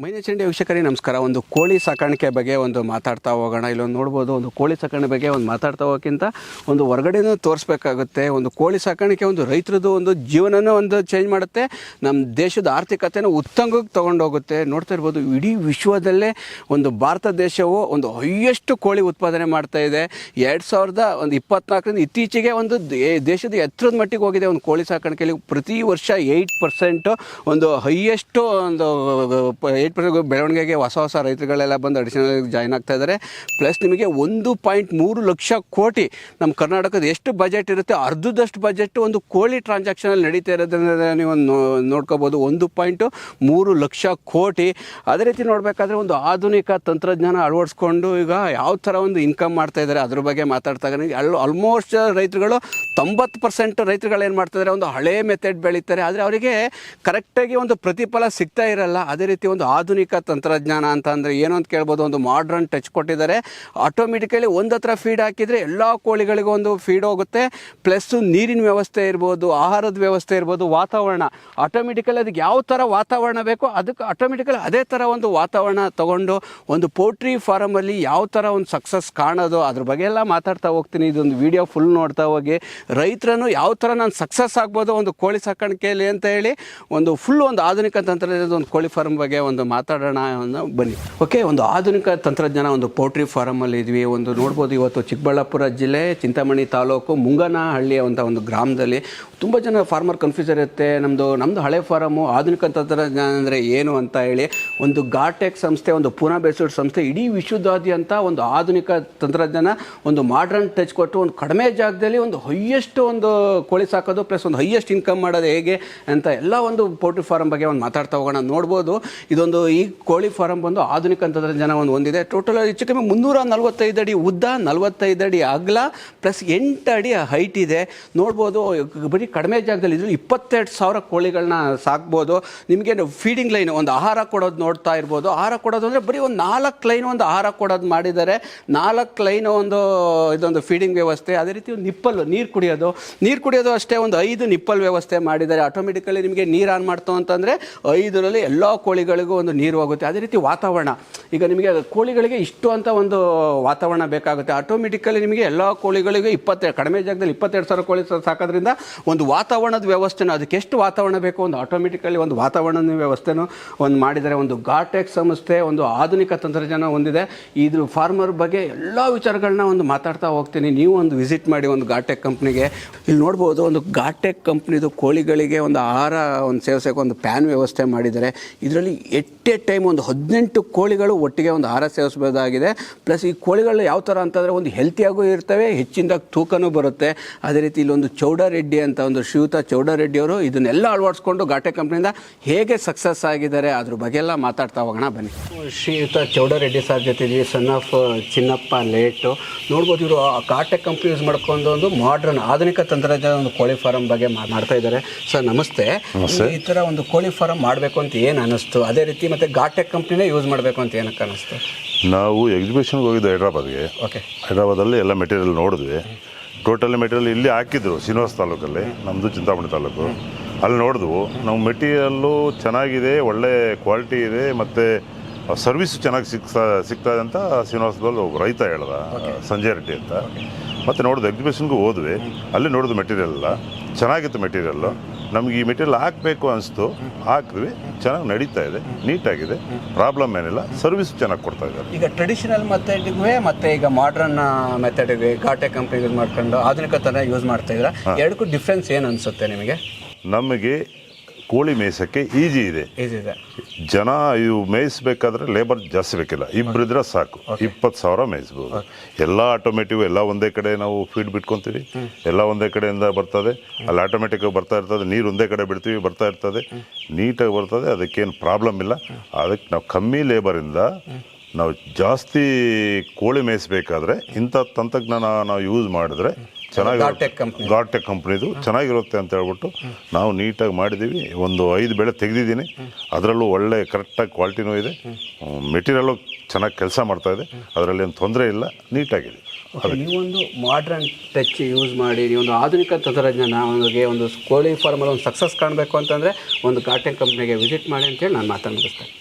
ಮೈನಚಂಡಿ ವೀಕ್ಷಕರಿಗೆ ನಮಸ್ಕಾರ. ಒಂದು ಕೋಳಿ ಸಾಕಾಣಿಕೆ ಬಗ್ಗೆ ಒಂದು ಮಾತಾಡ್ತಾ ಹೋಗೋಣ. ಇಲ್ಲೊಂದು ನೋಡ್ಬೋದು, ಒಂದು ಕೋಳಿ ಸಾಕಾಣಿಕೆ ಬಗ್ಗೆ ಒಂದು ಮಾತಾಡ್ತಾ ಹೋಗೋಕ್ಕಿಂತ ಒಂದು ಹೊರಗಡೆನೂ ತೋರಿಸ್ಬೇಕಾಗುತ್ತೆ. ಒಂದು ಕೋಳಿ ಸಾಕಾಣಿಕೆ ಒಂದು ರೈತರದ್ದು ಒಂದು ಜೀವನನ ಒಂದು ಚೇಂಜ್ ಮಾಡುತ್ತೆ. ನಮ್ಮ ದೇಶದ ಆರ್ಥಿಕತೆನ ಉತ್ತಂಗಕ್ಕೆ ತೊಗೊಂಡೋಗುತ್ತೆ. ನೋಡ್ತಾ ಇರ್ಬೋದು, ಇಡೀ ವಿಶ್ವದಲ್ಲೇ ಒಂದು ಭಾರತ ದೇಶವು ಒಂದು ಹೈಯೆಸ್ಟ್ ಕೋಳಿ ಉತ್ಪಾದನೆ ಮಾಡ್ತಾ ಇದೆ. ಎರಡು ಸಾವಿರದ ಒಂದು ಇಪ್ಪತ್ನಾಲ್ಕರಿಂದ ಇತ್ತೀಚೆಗೆ ಒಂದು ದೇಶದ ಎತ್ತರದ ಮಟ್ಟಿಗೆ ಹೋಗಿದೆ ಒಂದು ಕೋಳಿ ಸಾಕಾಣಿಕೆಯಲ್ಲಿ. ಪ್ರತಿ ವರ್ಷ ಏಯ್ಟ್ ಪರ್ಸೆಂಟು ಒಂದು ಹೈಯೆಸ್ಟು ಒಂದು ಏಯ್ಟ್ ಪರ್ಸೆಂಟ್ ಬೆಳವಣಿಗೆಗೆ ಹೊಸ ಹೊಸ ರೈತರುಗಳೆಲ್ಲ ಬಂದು ಅಡಿಷನಲ್ ಜಾಯ್ನ್ ಆಗ್ತಾ ಇದ್ದಾರೆ ಪ್ಲಸ್ ನಿಮಗೆ ಒಂದು ಪಾಯಿಂಟ್ ಮೂರು ಲಕ್ಷ ಕೋಟಿ ನಮ್ಮ ಕರ್ನಾಟಕದ ಎಷ್ಟು ಬಜೆಟ್ ಇರುತ್ತೆ, ಅರ್ಧದಷ್ಟು ಬಜೆಟ್ ಒಂದು ಕೋಳಿ ಟ್ರಾನ್ಸಾಕ್ಷನಲ್ಲಿ ನಡೀತಾ ಇರೋದನ್ನ ನೀವು ನೋಡ್ಕೋಬೋದು. ಒಂದು ಪಾಯಿಂಟು ಮೂರು ಲಕ್ಷ ಕೋಟಿ. ಅದೇ ರೀತಿ ನೋಡಬೇಕಾದ್ರೆ ಒಂದು ಆಧುನಿಕ ತಂತ್ರಜ್ಞಾನ ಅಳವಡಿಸ್ಕೊಂಡು ಈಗ ಯಾವ ಥರ ಒಂದು ಇನ್ಕಮ್ ಮಾಡ್ತಾ ಇದ್ದಾರೆ ಅದ್ರ ಬಗ್ಗೆ ಮಾತಾಡ್ತಾ ಇದ್ದಾರೆ ಅಲ್ ಆಲ್ಮೋಸ್ಟ್ ರೈತರುಗಳು ತೊಂಬತ್ತು ಪರ್ಸೆಂಟ್ ರೈತರುಗಳು ಏನು ಮಾಡ್ತಿದ್ದಾರೆ ಒಂದು ಹಳೆ ಮೆಥಡ್ ಬೆಳೀತಾರೆ. ಆದರೆ ಅವರಿಗೆ ಕರೆಕ್ಟಾಗಿ ಒಂದು ಪ್ರತಿಫಲ ಸಿಗ್ತಾ ಇರಲ್ಲ. ಅದೇ ರೀತಿ ಒಂದು ಆಧುನಿಕ ತಂತ್ರಜ್ಞಾನ ಅಂತ ಅಂದರೆ ಏನು ಅಂತ ಕೇಳ್ಬೋದು? ಒಂದು ಮಾಡ್ರನ್ ಟಚ್ ಕೊಟ್ಟಿದ್ದಾರೆ. ಆಟೋಮೆಟಿಕಲಿ ಒಂದು ಹತ್ರ ಫೀಡ್ ಹಾಕಿದರೆ ಎಲ್ಲ ಕೋಳಿಗಳಿಗೂ ಒಂದು ಫೀಡ್ ಹೋಗುತ್ತೆ. ಪ್ಲಸ್ಸು ನೀರಿನ ವ್ಯವಸ್ಥೆ ಇರ್ಬೋದು, ಆಹಾರದ ವ್ಯವಸ್ಥೆ ಇರ್ಬೋದು, ವಾತಾವರಣ. ಆಟೋಮೆಟಿಕಲಿ ಅದಕ್ಕೆ ಯಾವ ಥರ ವಾತಾವರಣ ಬೇಕೋ ಅದಕ್ಕೆ ಆಟೋಮೆಟಿಕಲಿ ಅದೇ ಥರ ಒಂದು ವಾತಾವರಣ ತಗೊಂಡು ಒಂದು ಪೋಲ್ಟ್ರಿ ಫಾರಮಲ್ಲಿ ಯಾವ ಥರ ಒಂದು ಸಕ್ಸಸ್ ಕಾಣೋದು ಅದ್ರ ಬಗ್ಗೆ ಎಲ್ಲ ಮಾತಾಡ್ತಾ ಹೋಗ್ತೀನಿ. ಇದೊಂದು ವಿಡಿಯೋ ಫುಲ್ ನೋಡ್ತಾ ಹೋಗಿ. ರೈತರನ್ನು ಯಾವ ಥರ ನಾನು ಸಕ್ಸಸ್ ಆಗ್ಬೋದು ಒಂದು ಕೋಳಿ ಸಾಕಾಣಿಕೆಯಲ್ಲಿ ಅಂತ ಹೇಳಿ ಒಂದು ಫುಲ್ ಒಂದು ಆಧುನಿಕ ತಂತ್ರಜ್ಞಾನದ ಒಂದು ಕೋಳಿ ಫಾರ್ಮ್ ಬಗ್ಗೆ ಒಂದು ಮಾತಾಡೋಣ ಅನ್ನೋ ಬನ್ನಿ. ಓಕೆ ಒಂದು ಆಧುನಿಕ ತಂತ್ರಜ್ಞಾನ ಒಂದು ಪೋಲ್ಟ್ರಿ ಫಾರಮಲ್ಲಿ ಇದ್ವಿ. ಒಂದು ನೋಡ್ಬೋದು ಇವತ್ತು ಚಿಕ್ಕಬಳ್ಳಾಪುರ ಜಿಲ್ಲೆ, ಚಿಂತಾಮಣಿ ತಾಲೂಕು, ಮುಂಗನಹಳ್ಳಿಯ ಅಂತ ಒಂದು ಗ್ರಾಮದಲ್ಲಿ. ತುಂಬ ಜನ ಫಾರ್ಮರ್ ಕನ್ಫ್ಯೂಸ್ ಇರುತ್ತೆ. ನಮ್ಮದು ನಮ್ಮದು ಹಳೆ ಫಾರಮು ಆಧುನಿಕ ತಂತ್ರಜ್ಞಾನ ಅಂದರೆ ಏನು ಅಂತ ಹೇಳಿ ಒಂದು ಗಾಟೆಕ್ ಸಂಸ್ಥೆ, ಒಂದು ಪೂನಾ ಬೇಸೂರು ಸಂಸ್ಥೆ, ಇಡೀ ವಿಶ್ವದಾದ್ಯಂತ ಒಂದು ಆಧುನಿಕ ತಂತ್ರಜ್ಞಾನ, ಒಂದು ಮಾಡ್ರನ್ ಟಚ್ ಕೊಟ್ಟು ಒಂದು ಕಡಿಮೆ ಜಾಗದಲ್ಲಿ ಒಂದು ಹೈಯೆಸ್ಟ್ ಒಂದು ಕೋಳಿ ಸಾಕೋದು ಪ್ಲಸ್ ಒಂದು ಹೈಯೆಸ್ಟ್ ಇನ್ಕಮ್ ಮಾಡೋದು ಹೇಗೆ ಅಂತ ಎಲ್ಲ ಒಂದು ಪೋಲ್ಟ್ರಿ ಫಾರಮ್ ಬಗ್ಗೆ ಒಂದು ಮಾತಾಡ್ತಾ ಹೋಗೋಣ. ನೋಡ್ಬೋದು, ಇದೊಂದು ಈ ಕೋಳಿ ಫಾರಂ ಬಂದು ಆಧುನಿಕ ತಂತ್ರಜ್ಞಾನ ಒಂದು ಹೊಂದಿದೆ. ಟೋಟಲ್ ಹೆಚ್ಚು ಕಮ್ಮಿ ಮುನ್ನೂರ ನಲವತ್ತೈದು ಅಡಿ ಉದ್ದ, ನಲವತ್ತೈದು ಅಡಿ ಅಗಲ ಪ್ಲಸ್ ಎಂಟು ಅಡಿ ಹೈಟ್ ಇದೆ. ನೋಡ್ಬೋದು, ಬರೀ ಕಡಿಮೆ ಜಾಗದಲ್ಲಿ ಇದ್ರು ಇಪ್ಪತ್ತೆರಡು ಸಾವಿರ ಕೋಳಿಗಳನ್ನ ಸಾಕ್ಬೋದು. ನಿಮಗೆ ಫೀಡಿಂಗ್ ಲೈನ್ ಒಂದು ಆಹಾರ ಕೊಡೋದು ನೋಡ್ತಾ ಇರ್ಬೋದು. ಆಹಾರ ಕೊಡೋದು ಅಂದರೆ ಬರೀ ಒಂದು ನಾಲ್ಕು ಲೈನ್ ಒಂದು ಆಹಾರ ಕೊಡೋದು ಮಾಡಿದ್ದಾರೆ. ನಾಲ್ಕು ಲೈನ್ ಒಂದು ಇದೊಂದು ಫೀಡಿಂಗ್ ವ್ಯವಸ್ಥೆ. ಅದೇ ರೀತಿ ಒಂದು ನಿಪ್ಪಲ್ಲು ನೀರು ಕುಡಿಯೋದು. ನೀರು ಕುಡಿಯೋದು ಅಷ್ಟೇ ಒಂದು ಐದು ನಿಪ್ಪಲ್ ವ್ಯವಸ್ಥೆ ಮಾಡಿದ್ದಾರೆ. ಆಟೋಮೆಟಿಕಲಿ ನಿಮಗೆ ನೀರು ಆನ್ ಮಾಡ್ತು ಅಂತಂದರೆ ಐದರಲ್ಲಿ ಎಲ್ಲ ಕೋಳಿಗಳಿಗೂ ಒಂದು ನೀರು ಹೋಗುತ್ತೆ. ಅದೇ ರೀತಿ ವಾತಾವರಣ. ಈಗ ನಿಮಗೆ ಕೋಳಿಗಳಿಗೆ ಇಷ್ಟು ಅಂತ ಒಂದು ವಾತಾವರಣ ಬೇಕಾಗುತ್ತೆ. ಆಟೋಮೆಟಿಕಲಿ ನಿಮಗೆ ಎಲ್ಲ ಕೋಳಿಗಳಿಗೂ ಇಪ್ಪತ್ತೆರಡು ಕಡಿಮೆ ಜಾಗದಲ್ಲಿ ಇಪ್ಪತ್ತೆರಡು ಸಾವಿರ ಕೋಳಿ ಸಾಕೋದ್ರಿಂದ ಒಂದು ವಾತಾವರಣದ ವ್ಯವಸ್ಥೆನೂ ಅದಕ್ಕೆ ಎಷ್ಟು ವಾತಾವರಣ ಬೇಕು? ಒಂದು ಆಟೋಮೆಟಿಕಲಿ ಒಂದು ವಾತಾವರಣದ ವ್ಯವಸ್ಥೆನೂ ಒಂದು ಮಾಡಿದರೆ ಒಂದು ಗಾಟೆಕ್ ಸಂಸ್ಥೆ ಒಂದು ಆಧುನಿಕ ತಂತ್ರಜ್ಞಾನ ಹೊಂದಿದೆ. ಇದ್ರ ಫಾರ್ಮರ್ ಬಗ್ಗೆ ಎಲ್ಲ ವಿಚಾರಗಳನ್ನ ಒಂದು ಮಾತಾಡ್ತಾ ಹೋಗ್ತೀನಿ. ನೀವು ಒಂದು ವಿಸಿಟ್ ಮಾಡಿ ಒಂದು ಗಾಟೆಕ್ ಕಂಪ್ನಿಗೆ ಇಲ್ಲಿ ನೋಡ್ಬೋದು ಒಂದು ಗಾಟೆಕ್ ಕಂಪ್ನಿದು ಕೋಳಿಗಳಿಗೆ ಒಂದು ಆಹಾರ, ಒಂದು ಸೇವಿಸೋಕೆ ಒಂದು ಪ್ಯಾನ್ ವ್ಯವಸ್ಥೆ ಮಾಡಿದ್ದಾರೆ. ಇದರಲ್ಲಿ ಎಟ್ ಎ ಟೈಮ್ ಒಂದು ಹದಿನೆಂಟು ಕೋಳಿಗಳು ಒಟ್ಟಿಗೆ ಒಂದು ಆಹಾರ ಸೇವಿಸ್ಬೋದಾಗಿದೆ ಪ್ಲಸ್ ಈ ಕೋಳಿಗಳು ಯಾವ ಥರ ಅಂತಂದರೆ ಒಂದು ಹೆಲ್ತಿಯಾಗೂ ಇರ್ತವೆ ಹೆಚ್ಚಿಂದ ತೂಕನೂ ಬರುತ್ತೆ. ಅದೇ ರೀತಿ ಇಲ್ಲೊಂದು ಚೌಡಾರೆಡ್ಡಿ ಅಂತ ಒಂದು ಶ್ರೀಯುತ ಚೌಡ ಅವರು ಇದನ್ನೆಲ್ಲ ಅಳವಡಿಸ್ಕೊಂಡು ಘಾಟೆ ಕಂಪ್ನಿಯಿಂದ ಹೇಗೆ ಸಕ್ಸಸ್ ಆಗಿದ್ದಾರೆ ಅದ್ರ ಬಗ್ಗೆ ಎಲ್ಲ ಮಾತಾಡ್ತಾ ಹೋಗೋಣ ಬನ್ನಿ. ಶ್ರೀಯುತ ಚೌಡಾರೆಡ್ಡಿ ಸರ್ ಜೊತೆ ಇದ್ದೀವಿ ಸನ್ ಆಫ್ ಚಿನ್ನಪ್ಪ ಲೇಟು. ನೋಡ್ಬೋದು ಇವರು ಘಾಟೆ ಕಂಪ್ನಿ ಯೂಸ್ ಮಾಡ್ಕೊಂಡು ಒಂದು ಮಾಡ್ರನ್ ಆಧುನಿಕ ತಂತ್ರಜ್ಞಾನ ಒಂದು ಕೋಳಿ ಫಾರಂ ಬಗ್ಗೆ ಮಾತಾಡ್ತಾ ಇದ್ದಾರೆ. ಸರ್ ನಮಸ್ತೆ. ಈ ಥರ ಒಂದು ಕೋಳಿ ಫಾರಂ ಮಾಡಬೇಕು ಅಂತ ಏನು ಅನ್ನಿಸ್ತು ಅದೇ ರೀತಿ ಮತ್ತೆ ಗಾಟೆಕ್ ಕಂಪ್ನಿನೇ ಯೂಸ್ ಮಾಡಬೇಕು ಅಂತ ಏನಕ್ಕೆ ಅನ್ನಿಸ್ತು? ನಾವು ಎಕ್ಸಿಬಿಷನ್ಗೆ ಹೋಗಿದ್ದು ಹೈದ್ರಾಬಾದ್ಗೆ. ಓಕೆ ಹೈದ್ರಾಬಾದಲ್ಲಿ ಎಲ್ಲ ಮೆಟೀರಿಯಲ್ ನೋಡಿದ್ವಿ. ಟೋಟಲ್ ಮೆಟೀರಿಯಲ್ ಇಲ್ಲಿ ಹಾಕಿದ್ರು ಶ್ರೀನಿವಾಸ ತಾಲೂಕಲ್ಲಿ ನಮ್ಮದು ಚಿಂತಾಮಣಿ ತಾಲೂಕು. ಅಲ್ಲಿ ನೋಡಿದ್ವು ನಾವು ಮೆಟೀರಿಯಲ್ಲು ಚೆನ್ನಾಗಿದೆ ಒಳ್ಳೆ ಕ್ವಾಲಿಟಿ ಇದೆ ಮತ್ತು ಸರ್ವಿಸ್ ಚೆನ್ನಾಗಿ ಸಿಗ್ತಾ ಸಿಗ್ತಾ ಇದೆ ಅಂತ ಶ್ರೀನಿವಾಸದಲ್ಲಿ ಒಬ್ಬ ರೈತ ಹೇಳ್ದ ಸಂಜಯ್ ರೆಡ್ಡಿ ಅಂತ. ಮತ್ತು ನೋಡಿದ್ವಿ ಎಕ್ಸಿಬಿಷನ್ಗೂ ಹೋದ್ವಿ. ಅಲ್ಲಿ ನೋಡಿದ್ವಿ ಮೆಟೀರಿಯಲ್ ಎಲ್ಲ. ಚೆನ್ನಾಗಿತ್ತು ಮೆಟೀರಿಯಲ್ಲು ನಮ್ಗೆ ಈ ಮೆಟೀರಿಯಲ್ ಹಾಕಬೇಕು ಅನಿಸ್ತು ಹಾಕಿದ್ವಿ ಚೆನ್ನಾಗಿ ನಡೀತಾ ಇದೆ ನೀಟಾಗಿದೆ ಪ್ರಾಬ್ಲಮ್ ಏನಿಲ್ಲ ಸರ್ವಿಸ್ ಚೆನ್ನಾಗಿ ಕೊಡ್ತಾ ಇದ್ದಾರೆ. ಈಗ ಟ್ರೆಡಿಷನಲ್ ಮೆಥಡ್ಗೆ ಮತ್ತೆ ಈಗ ಮಾಡ್ರನ್ ಮೆಥಡ್ಗೆ ಗಾಟೆ ಕಂಪ್ನಿ ಯೂಸ್ ಮಾಡ್ಕೊಂಡು ಆಧುನಿಕ ಥರ ಯೂಸ್ ಮಾಡ್ತಾ ಇದ್ದಾರೆ? ಎರಡಕ್ಕೂ ಡಿಫ್ರೆನ್ಸ್ ಏನು ಅನ್ಸುತ್ತೆ ನಿಮಗೆ? ನಮಗೆ ಕೋಳಿ ಮೇಯ್ಸೋಕ್ಕೆ ಈಜಿ ಇದೆ. ಜನ ಇವು ಮೇಯಿಸ್ಬೇಕಾದ್ರೆ ಲೇಬರ್ ಜಾಸ್ತಿ ಬೇಕಿಲ್ಲ. ಇಬ್ಬರಿದ್ರೆ ಸಾಕು. ಇಪ್ಪತ್ತು ಸಾವಿರ ಮೇಯಿಸ್ಬೋದು. ಎಲ್ಲ ಆಟೋಮೆಟಿವ್ ಎಲ್ಲ ಒಂದೇ ಕಡೆ ನಾವು ಫೀಡ್ ಬಿಟ್ಕೊಂತೀವಿ. ಎಲ್ಲ ಒಂದೇ ಕಡೆಯಿಂದ ಬರ್ತದೆ. ಅಲ್ಲಿ ಆಟೋಮೆಟಿಕ್ ಬರ್ತಾ ಇರ್ತದೆ. ನೀರು ಒಂದೇ ಕಡೆ ಬಿಡ್ತೀವಿ ಬರ್ತಾ ಇರ್ತದೆ. ನೀಟಾಗಿ ಬರ್ತದೆ. ಅದಕ್ಕೇನು ಪ್ರಾಬ್ಲಮ್ ಇಲ್ಲ. ಅದಕ್ಕೆ ನಾವು ಕಮ್ಮಿ ಲೇಬರಿಂದ ನಾವು ಜಾಸ್ತಿ ಕೋಳಿ ಮೇಯಿಸ್ಬೇಕಾದ್ರೆ ಇಂಥ ತಂತ್ರಜ್ಞಾನ ನಾವು ಯೂಸ್ ಮಾಡಿದ್ರೆ ಚೆನ್ನಾಗಿ ಕಂಪ್ನಿ ಗಾಟೆಕ್ ಕಂಪ್ನಿದು ಚೆನ್ನಾಗಿರುತ್ತೆ ಅಂತ ಹೇಳ್ಬಿಟ್ಟು ನಾವು ನೀಟಾಗಿ ಮಾಡಿದ್ದೀವಿ. ಒಂದು ಐದು ಬೆಳೆ ತೆಗೆದಿದ್ದೀನಿ. ಅದರಲ್ಲೂ ಒಳ್ಳೆ ಕರೆಕ್ಟಾಗಿ ಕ್ವಾಲಿಟಿನೂ ಇದೆ. ಮೆಟೀರಿಯಲ್ಲು ಚೆನ್ನಾಗಿ ಕೆಲಸ ಮಾಡ್ತಾ ಇದೆ. ಅದರಲ್ಲಿ ಏನು ತೊಂದರೆ ಇಲ್ಲ. ನೀಟಾಗಿದೆ. ನೀವೊಂದು ಮಾಡ್ರನ್ ಟಚ್ ಯೂಸ್ ಮಾಡಿ ನೀವೊಂದು ಆಧುನಿಕ ತಂತ್ರಜ್ಞಾನ ಅವನಿಗೆ ಒಂದು ಕೋಳಿ ಫಾರ್ಮಲ್ಲಿ ಒಂದು ಸಕ್ಸಸ್ ಕಾಣಬೇಕು ಅಂತಂದರೆ ಒಂದು ಗಾರ್ಟೆನ್ ಕಂಪ್ನಿಗೆ ವಿಸಿಟ್ ಮಾಡಿ ಅಂತೇಳಿ ನಾನು ಮುಗಿಸ್ತೇನೆ